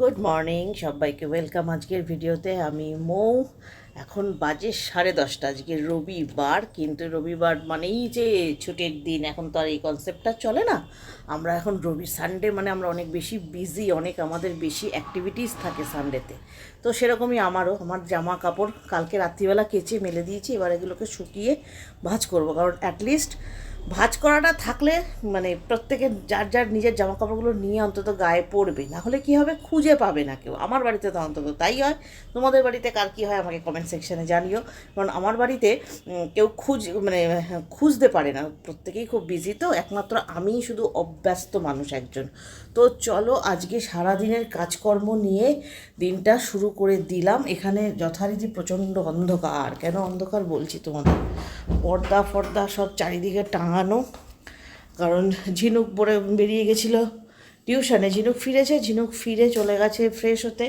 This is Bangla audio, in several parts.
গুড মর্নিং সবাইকে ওয়েলকাম আজকের ভিডিওতে আমি মৌ। এখন বাজে সাড়ে দশটা, আজকে রবিবার, কিন্তু রবিবার মানেই যে ছুটির দিন, এখন তো আর এই কনসেপ্টটা চলে না। আমরা এখন রবি সানডে মানে আমরা অনেক বেশি বিজি অনেক আমাদের বেশি অ্যাক্টিভিটিস থাকে সানডেতে তো সেরকমই আমারও, আমার জামা কাপড় কালকে রাত্রিবেলা কেচে মেলে দিয়েছি, এবার এগুলোকে শুকিয়ে ভাঁজ করব, কারণ অ্যাটলিস্ট ভাঁজ করাটা থাকলে মানে প্রত্যেকের যার যার নিজের জামা কাপড়গুলো নিয়ে অন্তত গায়ে পড়বে, না হলে কী হবে? খুঁজে পাবে না কেউ। আমার বাড়িতে তো অন্তত তাই হয়। তোমাদের বাড়িতে কার কী হয় আমাকে কমেন্ট সেকশানে জানিও। কারণ আমার বাড়িতে কেউ খুঁজ মানে খুঁজতে পারে না। প্রত্যেকেই খুব বিজি তো। একমাত্র আমিই শুধু অভ্যস্ত মানুষ একজন। তো চলো আজকে সারাদিনের কাজকর্ম নিয়ে দিনটা শুরু করে দিলাম। এখানে যথারীতি প্রচণ্ড অন্ধকার। কেন অন্ধকার বলছি তোমাদের? পর্দা ফর্দা সব চারিদিকে টাঙানো। কারণ ঝিনুক পরে বেরিয়ে গেছিল টিউশনে। ঝিনুক ফিরেছে, ঝিনুক ফিরে চলে গেছে ফ্রেশ হতে।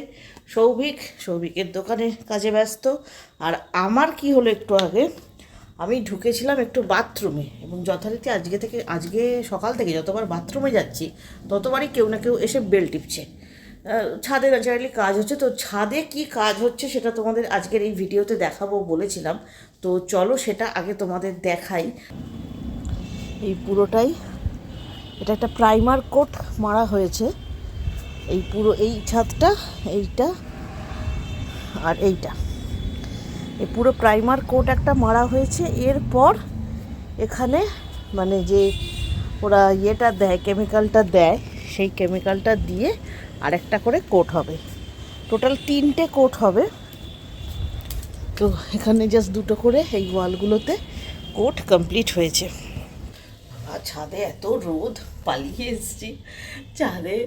সৌভিক, সৌভিকের দোকানে কাজে ব্যস্ত। আর আমার কি হলো একটু আগে? আমি ঢুকেছিলাম একটু বাথরুমে এবং যথারীতি আজকে থেকে, আজকে সকাল থেকে যতবার বাথরুমে যাচ্ছি, ততবারই কেউ না কেউ এসে বেল টিপছে। ছাদে ন্যাচারালি কাজ হচ্ছে। তো ছাদে কি কাজ হচ্ছে সেটা তোমাদের আজকের এই ভিডিওতে দেখাবো বলেছিলাম। তো চলো সেটা আগে তোমাদের দেখাই। এই পুরোটাই, এটা একটা প্রাইমার কোট মারা হয়েছে। এই পুরো, এই ছাদটা, এইটা আর এইটা। এই পুরো প্রাইমার কোট একটা মারা হয়েছে। এরপর এখানে মানে যে ওরা ইয়েটা দেয়, কেমিক্যালটা দেয়, সেই কেমিক্যালটা দিয়ে আরেকটা করে কোট হবে। টোটাল তিনটে কোট হবে। তো এখানে জাস্ট দুটো করে এই ওয়ালগুলোতে কোট কমপ্লিট হয়েছে। আর ছাদে এত রোদ। পালিয়ে এসেছি। ছাদে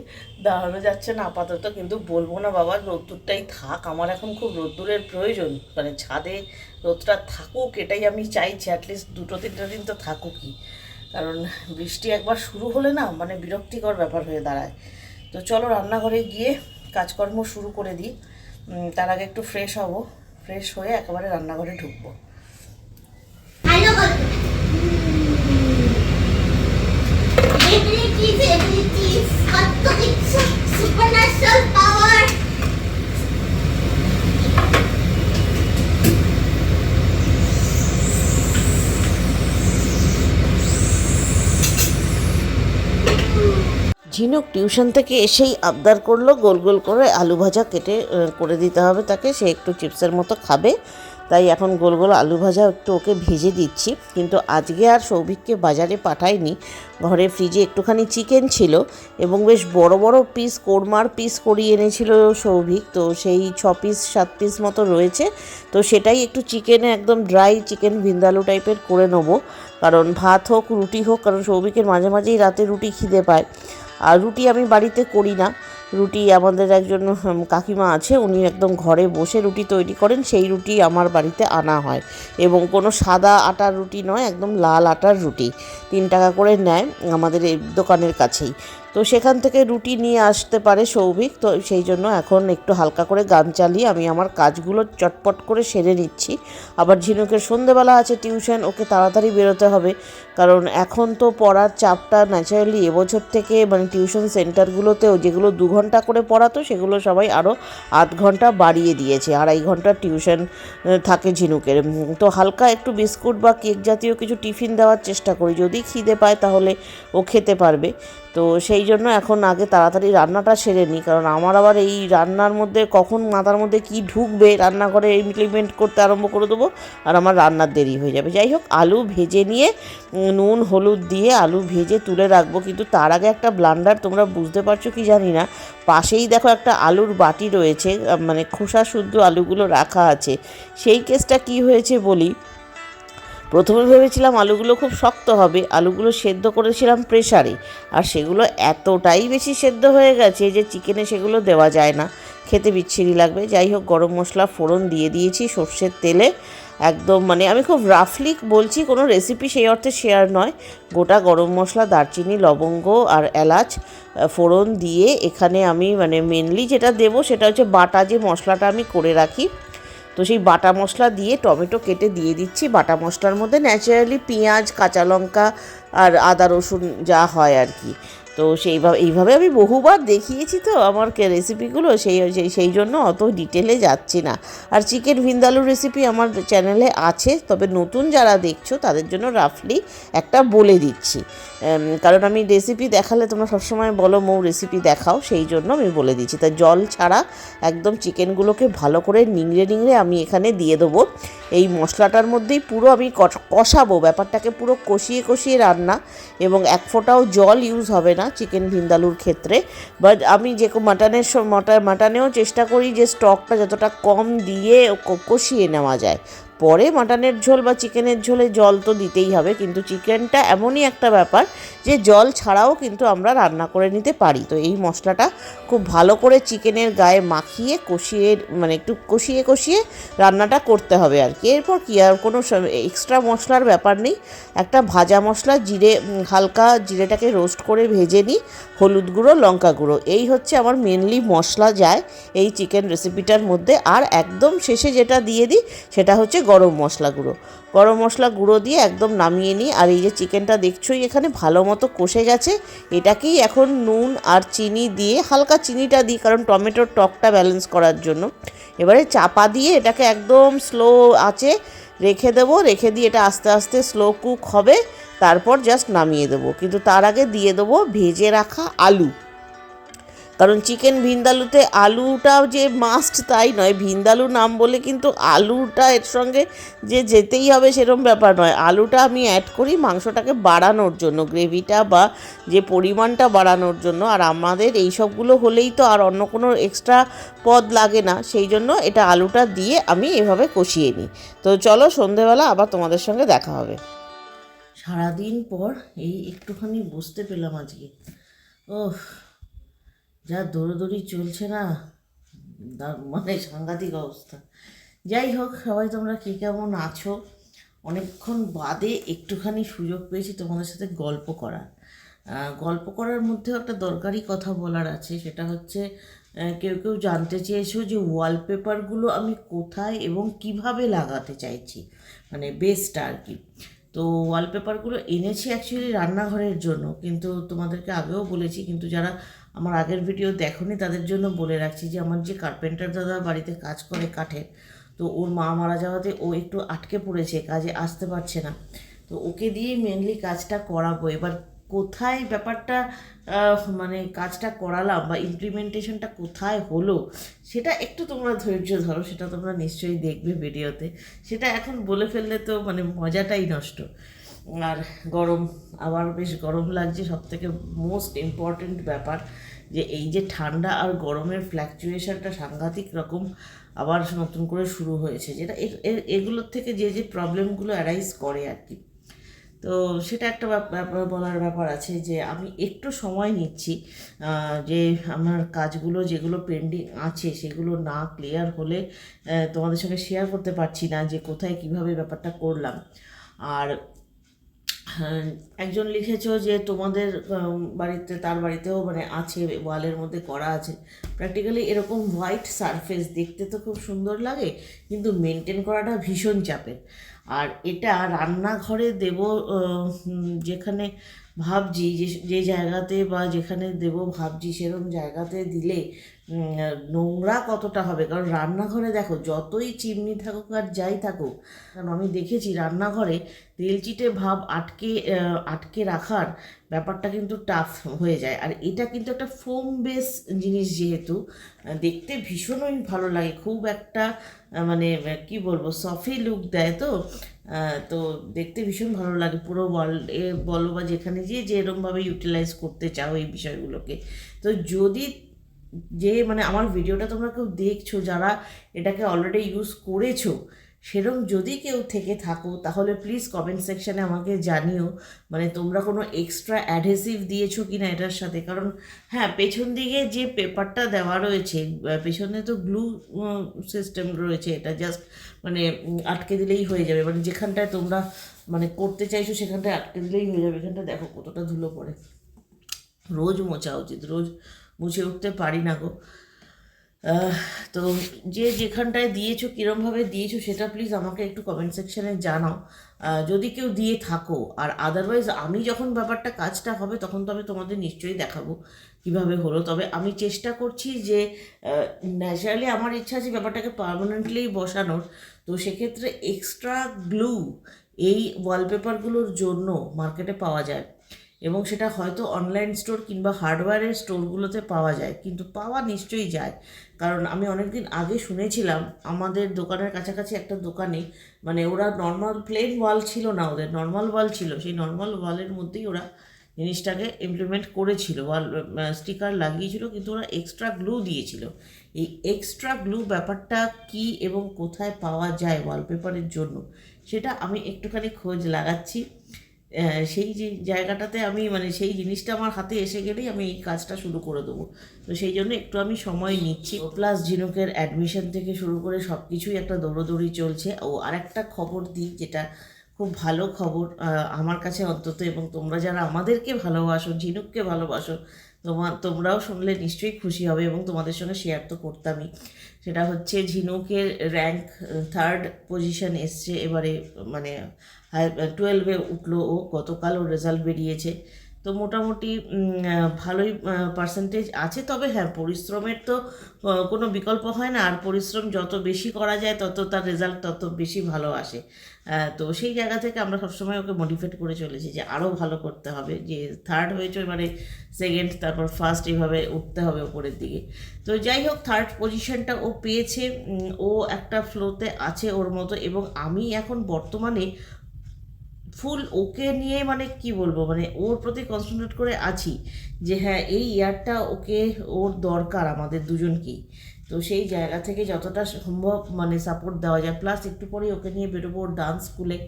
দাঁড়ানো যাচ্ছে না, আপাতত কিন্তু বলব না বাবা, রোদ্দুরটাই থাক। আমার এখন খুব রোদ্দুরের প্রয়োজন। মানে ছাদে রোদটা থাকুক, এটাই আমি চাইছি। অ্যাটলিস্ট দুটো, তিনটে দিন তো থাকুকই। কারণ বৃষ্টি একবার শুরু হলে না মানে বিরক্তিকর ব্যাপার হয়ে দাঁড়ায়। তো চলো রান্নাঘরে গিয়ে কাজকর্ম শুরু করে দিই। তার আগে একটু ফ্রেশ হব। ফ্রেশ হয়ে একেবারে রান্নাঘরে ঢুকবো। সুপারন্যাচারাল পাওয়ার ঝিনুক টিউশন থেকে এসেই আবদার করল, গোল গোল করে আলু ভাজা কেটে করে দিতে হবে তাকে, সে একটু চিপসের মতো খাবে। তাই এখন গোল গোল আলু ভাজা একটু ওকে ভেজে দিচ্ছি। কিন্তু আজকে আর সৌভিককে বাজারে পাঠাইনি। ঘরে ফ্রিজে একটুখানি চিকেন ছিল এবং বেশ বড় বড় পিস কোরমার পিস করিয়ে এনেছিল সৌভিক। তো সেই ছ পিস সাত পিস মতো রয়েছে। তো সেটাই একটু চিকেনে একদম ড্রাই চিকেন ভিন্দালু টাইপের করে নেব। কারণ ভাত হোক, রুটি হোক, কারণ সৌভিকের মাঝে মাঝেই রাতে রুটি খিদে পায়। আর রুটি আমি বাড়িতে করি না। রুটি আমাদের একজন কাকিমা আছে, উনি একদম ঘরে বসে রুটি তৈরি করেন, সেই রুটি আমার বাড়িতে আনা হয়। এবং কোনো সাদা আটার রুটি নয়, একদম লাল আটার রুটি। তিন টাকা করে নেয় আমাদের এই দোকানের কাছেই। তো সেখান থেকে রুটি নিয়ে আসতে পারে সৌভিক। তো সেই জন্য এখন একটু হালকা করে গান চালিয়ে আমি আমার কাজগুলো চটপট করে সেরে নিচ্ছি। আবার ঝিনুকের সন্ধেবেলা আছে টিউশন, ওকে তাড়াতাড়ি বেরোতে হবে। কারণ এখন তো পড়ার চাপটা ন্যাচারালি এবছর থেকে মানে টিউশন সেন্টারগুলোতেও যেগুলো দু ঘণ্টা করে পড়াতো, সেগুলো সবাই আরও আধ ঘণ্টা বাড়িয়ে দিয়েছে। আড়াই ঘণ্টা টিউশন থাকে ঝিনুকের। তো হালকা একটু বিস্কুট বা কেক জাতীয় কিছু টিফিন দেওয়ার চেষ্টা করি। যদি খিদে পায় তাহলে ও খেতে পারবে। তো সেই জন্য এখন আগে তাড়াতাড়ি রান্নাটা সেরে নিই, কারণ আমার আবার এই রান্নার মধ্যে কখন মাথার মধ্যে কি ঢুকবে রান্নাঘরে ইমপ্লিমেন্ট করতে আরম্ভ করে দেবো, আর আমার রান্নার দেরি হয়ে যাবে। যাই হোক, আলু ভেজে নিয়ে নুন, হলুদ দিয়ে আলু ভেজে তুলে রাখব, কিন্তু তার আগে একটা ব্লান্ডার তোমরা বুঝতে পারছ কি জানি না, পাশেই দেখো একটা আলুর বাটি রয়েছে মানে খোসা শুদ্ধ আলুগুলো রাখা আছে, সেই কেসটা কি হয়েছে বলি প্রথমে ভেবেছিলাম আলুগুলো খুব শক্ত হবে, আলুগুলো সেদ্ধ করেছিলাম প্রেসারে, আর সেগুলো এতটাই বেশি সেদ্ধ হয়ে গেছে যে চিকেনে সেগুলো দেওয়া যায় না। খেতে বিচ্ছিরি লাগবে। যাই হোক, গরম মশলা ফোড়ন দিয়ে দিয়েছি সর্ষের তেলে। একদম মানে আমি খুব রাফলি বলছি, কোনো রেসিপি সেই অর্থে শেয়ার নয়। গোটা গরম মশলা, দারচিনি, লবঙ্গ আর এলাচ ফোড়ন দিয়ে এখানে আমি মানে মেনলি যেটা দেবো সেটা হচ্ছে বাটা যে মশলাটা আমি করে রাখি। তো সেই বাটা মশলা দিয়ে টমেটো কেটে দিয়ে দিচ্ছি। বাটা মশলার মধ্যে ন্যাচারালি পেঁয়াজ, কাঁচা লঙ্কা আর আদা রসুন যা হয় আর কি। তো সেইভাবে, এইভাবে আমি বহুবার দেখিয়েছি তো আমার রেসিপিগুলো সেই, সেই- জন্য অত ডিটেলে যাচ্ছি না। আর চিকেন ভিন্দালুর রেসিপি আমার চ্যানেলে আছে, তবে নতুন যারা দেখছ তাদের জন্য রাফলি একটা বলে দিচ্ছি। কারণ আমি রেসিপি দেখালে তোমরা সবসময় বলো, মৌ রেসিপি দেখাও। সেই জন্য আমি বলে দিচ্ছি। তা জল ছাড়া একদম চিকেনগুলোকে ভালো করে নিংড়ে নিংড়ে আমি এখানে দিয়ে দেবো। এই মশলাটার মধ্যেই পুরো আমি কষ- কষাবো। ব্যাপারটাকে পুরো কষিয়ে কষিয়ে রান্না এবং এক ফোঁটাও জল ইউজ হবে না। চিকেন ভিন্দালুর ক্ষেত্রে। বাট আমি যে মাটনের মটন মাটনেও চেষ্টা করি যে স্টকটা যতটা কম দিয়ে কষিয়ে নেওয়া যায়। পরে মাটনের ঝোল বা চিকেনের ঝোলে জল তো দিতেই হবে, কিন্তু চিকেনটা এমনই একটা ব্যাপার যে জল ছাড়াও কিন্তু আমরা রান্না করে নিতে পারি। তো এই মশলাটা খুব ভালো করে চিকেনের গায়ে মাখিয়ে কষিয়ে মানে একটু কষিয়ে কষিয়ে রান্নাটা করতে হবে আর কি। এরপর কি আর কোনো এক্সট্রা মশলার ব্যাপার নেই। একটা ভাজা মশলা, জিরে হালকা জিরেটাকে রোস্ট করে ভেজে নিই, হলুদ গুঁড়ো, লঙ্কা গুঁড়ো। এই হচ্ছে আমার মেনলি মশলা যায় এই চিকেন রেসিপিটার মধ্যে। আর একদম শেষে যেটা দিয়ে দিই, সেটা হচ্ছে গরম মশলা গুঁড়ো। গরম মশলা গুঁড়ো দিয়ে একদম নামিয়ে নিই। আর এই যে চিকেনটা দেখছোই, এখানে ভালো মতো কষে গেছে। এটাকেই এখন নুন আর চিনি দিয়ে হালকা চিনিটা দিই, কারণ টমেটোর টকটা ব্যালেন্স করার জন্য। এবারে চাপা দিয়ে এটাকে একদম স্লো আছে রেখে দেবো। রেখে দিয়ে এটা আস্তে আস্তে স্লো কুক হবে। তারপর জাস্ট নামিয়ে দেবো। কিন্তু তার আগে দিয়ে দেবো ভেজে রাখা আলু। কারণ চিকেন ভিন্দালুতে আলুটা যে মাস্ট তাই নয়। ভিন্দালু নাম বলে কিন্তু আলুটা এর সঙ্গে যে যেতেই হবে সেরকম ব্যাপার নয়। আলুটা আমি অ্যাড করি মাংসটাকে বাড়ানোর জন্য গ্রেভিটা বা যে পরিমাণটা বাড়ানোর জন্য। আর আমাদের এই সবগুলো হলেই তো আর অন্য কোনো এক্সট্রা পদ লাগে না। সেই জন্য এটা আলুটা দিয়ে আমি এভাবে কষিয়ে নিই। তো চলো সন্ধেবেলা আবার তোমাদের সঙ্গে দেখা হবে। সারাদিন পর এই একটুখানি বুঝতে পেলাম আজকে। ওহ যা দৌড়োদৌড়ি চলছে না মানে সাংঘাতিক অবস্থা। যাই হোক, সবাই তোমরা কে কেমন আছো? অনেকক্ষণ বাদে একটুখানি সুযোগ পেয়েছি তোমাদের সাথে গল্প করার। গল্প করার মধ্যেও একটা দরকারি কথা বলার আছে, সেটা হচ্ছে কেউ কেউ জানতে চেয়েছো যে ওয়ালপেপারগুলো আমি কোথায় এবং কীভাবে লাগাতে চাইছি মানে বেসটা আর কি। তো ওয়ালপেপারগুলো এনেছি অ্যাকচুয়ালি রান্নাঘরের জন্য, কিন্তু তোমাদেরকে আগেও বলেছি, কিন্তু যারা আমার আগের ভিডিও দেখোনি, তাদের জন্য বলে রাখছি যে, আমার যে কার্পেন্টার দাদা বাড়িতে কাজ করে কাঠের, তো ওর মা মারা যাওয়াতে ও একটু আটকে পড়েছে, কাজে আসতে পারছে না। তো ওকে দিয়েই মেনলি কাজটা করাবো। এবার কোথায় ব্যাপারটা মানে কাজটা করালাম বা ইমপ্লিমেন্টেশনটা কোথায় হলো, সেটা একটু তোমরা ধৈর্য ধরো, সেটা তোমরা নিশ্চয়ই দেখবে ভিডিওতে সেটা এখন বলে ফেললে তো মানে মজাটাই নষ্ট। আর গরম, আবার বেশ গরম লাগছে। সব থেকে মোস্ট ইম্পর্ট্যান্ট ব্যাপার যে এই যে ঠান্ডা আর গরমের ফ্ল্যাকচুয়েশনটা সাংঘাতিক রকম আবার নতুন করে শুরু হয়েছে, যেটা এগুলোর থেকে যে যে প্রবলেমগুলো অ্যারাইজ করে আর কি। তো সেটা একটা ব্যাপার বলার ব্যাপার আছে যে, আমি একটু সময় নিচ্ছি যে আমার কাজগুলো যেগুলো পেন্ডিং আছে, সেগুলো না ক্লিয়ার হলে তোমাদের সঙ্গে শেয়ার করতে পারছি না যে কোথায় কীভাবে ব্যাপারটা করলাম। আর একজন লিখেছো যে তোমাদের বাড়িতে, তার বাড়িতেও মানে আছে, ওয়ালের মধ্যে করা আছে। প্র্যাকটিক্যালি এরকম হোয়াইট সারফেস দেখতে তো খুব সুন্দর লাগে, কিন্তু মেনটেন করাটা ভীষণ চাপের। আর এটা রান্নাঘরে দেব যেখানে ভাবছি যে যে জায়গাতে বা যেখানে দেব, ভাবছি সেরকম জায়গাতে দিলে নোংরা কতটা হবে? কারণ রান্নাঘরে দেখো, যতই চিমনি থাকুক আর যাই থাকুক, কারণ আমি দেখেছি রান্নাঘরে তেলচিটে ভাব আটকে আটকে রাখার ব্যাপারটা কিন্তু টাফ হয়ে যায়। আর এটা কিন্তু একটা ফোম বেস জিনিস যেহেতু, দেখতে ভীষণই ভালো লাগে। খুব একটা মানে কি বলব সফি লুক দেয় তো। তো দেখতে ভীষণ ভালো লাগে। পুরো ওয়ার্ল্ডে বলো বা যেখানে গিয়ে যে এরমভাবে ইউটিলাইজ করতে চাও এই বিষয়গুলোকে। তো যদি যে মানে আমার ভিডিওটা তোমরা কেউ দেখছ, যারা এটাকে অলরেডি ইউজ করেছ সেরকম যদি কেউ থেকে থাকো, তাহলে প্লিজ কমেন্ট সেকশানে আমাকে জানিও। মানে তোমরা কোনো এক্সট্রা অ্যাডহেসিভ দিয়েছ কি না এটার সাথে? কারণ হ্যাঁ পেছন দিকে যে পেপারটা দেওয়া রয়েছে পেছনে তো গ্লু সিস্টেম রয়েছে, এটা জাস্ট মানে আটকে দিলেই হয়ে যাবে। মানে যেখানটায় তোমরা মানে করতে চাইছো, সেখানটায় আটকে দিলেই হয়ে যাবে। এখানটা দেখো কতটা ধুলো পড়ে। রোজ মোছা উচিত, রোজ মুছে উঠতে পারি না গো। তো যে যেখানটায় দিয়েছ, কীরমভাবে দিয়েছ সেটা প্লিজ আমাকে একটু কমেন্ট সেকশানে জানাও। যদি কেউ দিয়ে থাকো, আর আদারওয়াইজ আমি যখন ব্যাপারটা কাজটা হবে, তখন তো আমি তোমাদের নিশ্চয়ই দেখাবো কীভাবে হলো। তবে আমি চেষ্টা করছি যে ন্যাচারালি আমার ইচ্ছা আছে ব্যাপারটাকে পার্মানেন্টলি বসানোর। তো সেক্ষেত্রে এক্সট্রা গ্লু এই ওয়ালপেপারগুলোর জন্য মার্কেটে পাওয়া যায়। এবং সেটা হয়তো অনলাইন স্টোর কিংবা হার্ডওয়্যারের স্টোরগুলোতে পাওয়া যায়, কিন্তু পাওয়া নিশ্চয়ই যায়। কারণ আমি অনেকদিন আগে শুনেছিলাম, আমাদের দোকানের কাছাকাছি একটা দোকানে মানে ওরা নর্মাল প্লেন ওয়াল ছিল না ওদের নর্মাল ওয়াল ছিল, সেই নর্মাল ওয়ালের মধ্যেই ওরা জিনিসটাকে ইমপ্লিমেন্ট করেছিল ওয়াল স্টিকার লাগিয়েছিল, কিন্তু ওরা এক্সট্রা গ্লু দিয়েছিল। এই এক্সট্রা গ্লু ব্যাপারটা কি এবং কোথায় পাওয়া যায় ওয়ালপেপারের জন্য, সেটা আমি একটুখানি খোঁজ লাগাচ্ছি। সেই যে জায়গাটাতে আমি মানে সেই জিনিসটা আমার হাতে এসে গেলেই আমি এই কাজটা শুরু করে দেবো। তো সেই জন্য একটু আমি সময় নিচ্ছি। প্লাস ঝিনুকের অ্যাডমিশন থেকে শুরু করে সব কিছুই একটা দৌড়োদৌড়ি চলছে। ও আরেকটা খবর দিই যেটা খুব ভালো খবর আমার কাছে অন্তত এবং তোমরা যারা আমাদেরকে ভালোবাসো, ঝিনুককে ভালোবাসো তোমার তোমরাও শুনলে নিশ্চয়ই খুশি হবে এবং তোমাদের সঙ্গে শেয়ার তো করতামই। সেটা হচ্ছে ঝিনুকের র্যাঙ্ক থার্ড পজিশন এসছে, এবারে মানে টুয়েলভে উঠল ও গতকাল রেজাল্ট বেরিয়েছে। তো মোটামুটি ভালোই পার্সেন্টেজ আছে। তবে হ্যাঁ পরিশ্রমের তো কোনো বিকল্প হয় না। আর পরিশ্রম যত বেশি করা যায়, তত তার রেজাল্ট তত বেশি ভালো আসে। তো সেই জায়গা থেকে আমরা সবসময় ওকে মোটিভেট করে চলেছি যে আরও ভালো করতে হবে। যে থার্ড হয়েছে এবারে সেকেন্ড তারপর ফার্স্ট এইভাবে উঠতে হবে ওপরের দিকে। তো যাই হোক থার্ড পজিশনটা ও পেয়েছে। ও একটা ফ্লোতে আছে ওর মতো। এবং আমি এখন বর্তমানে ফুল ওকে নিয়ে মানে কি বলব? মানে ওর প্রতি কনসেন্ট্রেট করে আছি যে হ্যাঁ এই ইয়ারটা ওকে ওর দরকার আমাদের দুজনকেই। তো সেই জায়গা থেকে যতটা সম্ভব মানে সাপোর্ট দেওয়া যায়। প্লাস একটু পরেই ওকে নিয়ে বেরোবো ওর ডান্স স্কুলে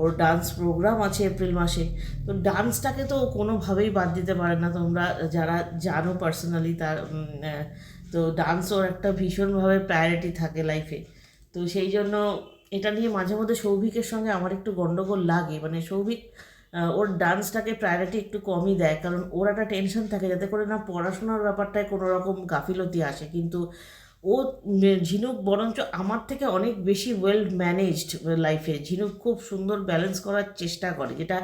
ওর ডান্স প্রোগ্রাম আছে এপ্রিল মাসে। তো ডান্সটাকে তো কোনোভাবেই বাদ দিতে পারে না। তোমরা যারা জানো পার্সোনালি তার তো ডান্স ওর একটা ভীষণভাবে প্রায়োরিটি থাকে লাইফে তো সেই জন্য এটা নিয়ে মাঝে মধ্যে সৌভিকের সঙ্গে আমার একটু গণ্ডগোল লাগে। মানে সৌভিক ওর ডান্সটাকে প্রায়োরিটি একটু কমই দেয়, কারণ ওর একটা টেনশন থাকে যাতে করে না পড়াশোনার ব্যাপারটায় কোনো রকম গাফিলতি আসে। কিন্তু ও ঝিনুক বরঞ্চ আমার থেকে অনেক বেশি ওয়েল ম্যানেজড লাইফে ঝিনুক খুব সুন্দর ব্যালেন্স করার চেষ্টা করে, যেটা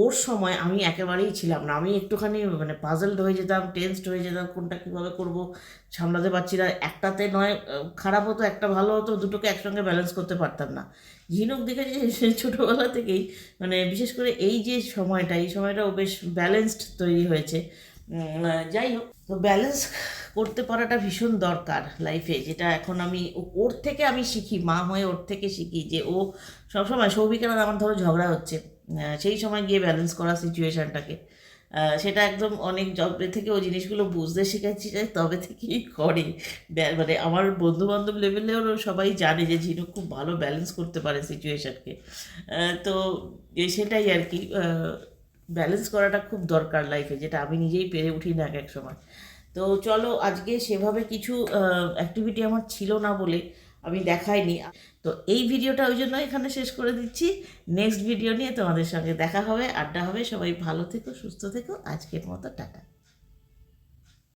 ওর সময় আমি একেবারেই ছিলাম না। আমি একটুখানি মানে পাজলড হয়ে যেতাম টেন্সড হয়ে যেতাম, কোনটা কীভাবে করব, সামলাতে পারছি না। একটাতে নয়, খারাপ হতো, একটা ভালো হতো, দুটোকে একসঙ্গে ব্যালেন্স করতে পারতাম না। ঝিনুক দেখেছি যে ছোটোবেলা থেকেই মানে বিশেষ করে এই যে সময়টা, এই সময়টা ও বেশ ব্যালেন্সড তৈরি হয়েছে। যাই হোক, তো ব্যালেন্স করতে পারাটা ভীষণ দরকার লাইফে যেটা এখন আমি, ওর থেকে আমি শিখি, মা হয়ে ওর থেকে শিখি যে ও সবসময় সৌভিকের আমার ধরো ঝগড়া হচ্ছে সেই সময় গিয়ে ব্যালেন্স করা সিচুয়েশানটাকে সেটা একদম অনেক জবে থেকে ও জিনিসগুলো বুঝতে শিখেছি যে তবে থেকেই করে। মানে আমার বন্ধু বান্ধব লেভেলেও সবাই জানে যে ঝিনুক খুব ভালো ব্যালেন্স করতে পারে সিচুয়েশানকে তো সেটাই আর কি ব্যালেন্স করাটা খুব দরকার লাইফে যেটা আমি নিজেই পেরে উঠি না এক এক সময়। তো চলো, আজকে সেভাবে কিছু অ্যাক্টিভিটি আমার ছিল না বলে আমি দেখাইনি। তো এই ভিডিওটা ওই জন্য এখানে শেষ করে দিচ্ছি। নেক্সট ভিডিও নিয়ে তোমাদের সঙ্গে দেখা হবে, আড্ডা হবে। সবাই ভালো থেকো, সুস্থ থেকো। আজকের মতো, টাটা।